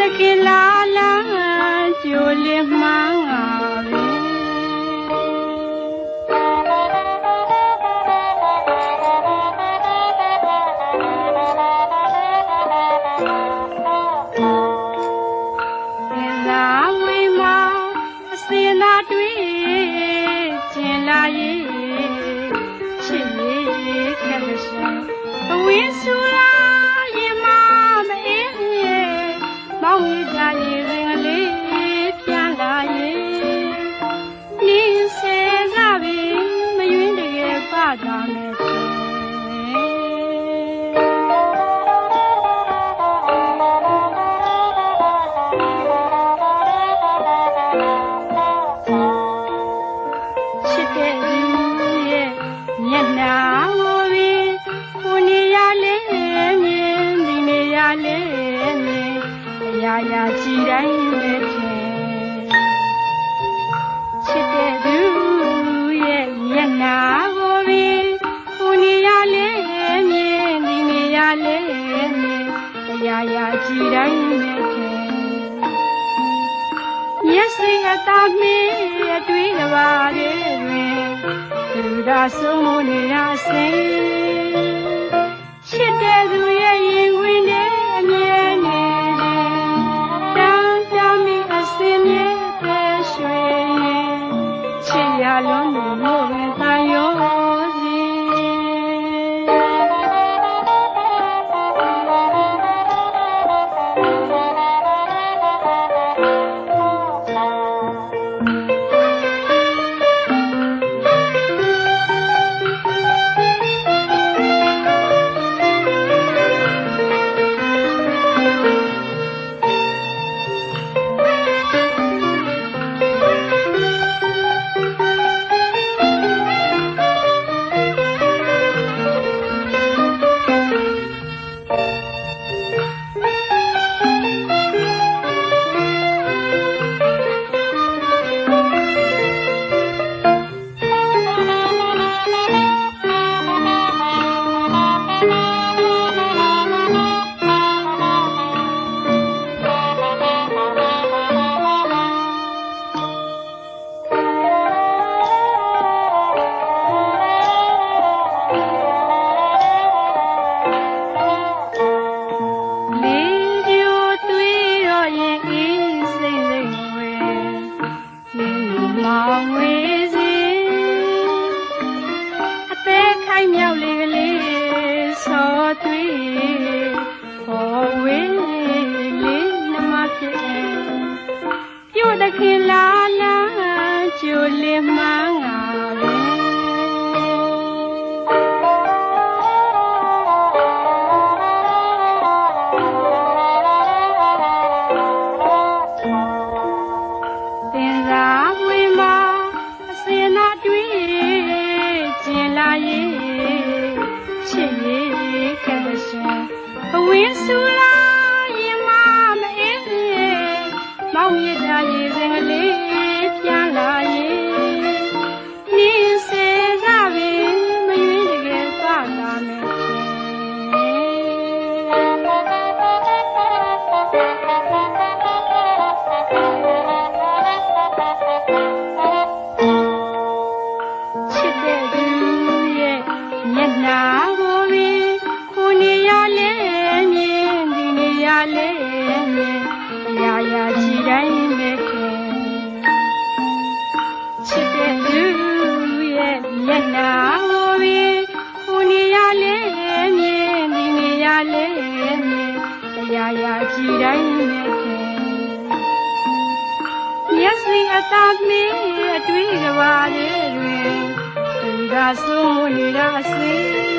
တခေလာလာကျိုလင်မှပဲဝင်းဆူလာ Bye, you. မျက်စိအသာနှင်းအတွေ့တပါးလေးတွင်သူသာဆုံးမနေရစင်ချစ်တဲ့သူရဲ့ရင် Yes, မင်းအတွေ့ကြပါလေတွင်သူသာဆုံးနေတာစေ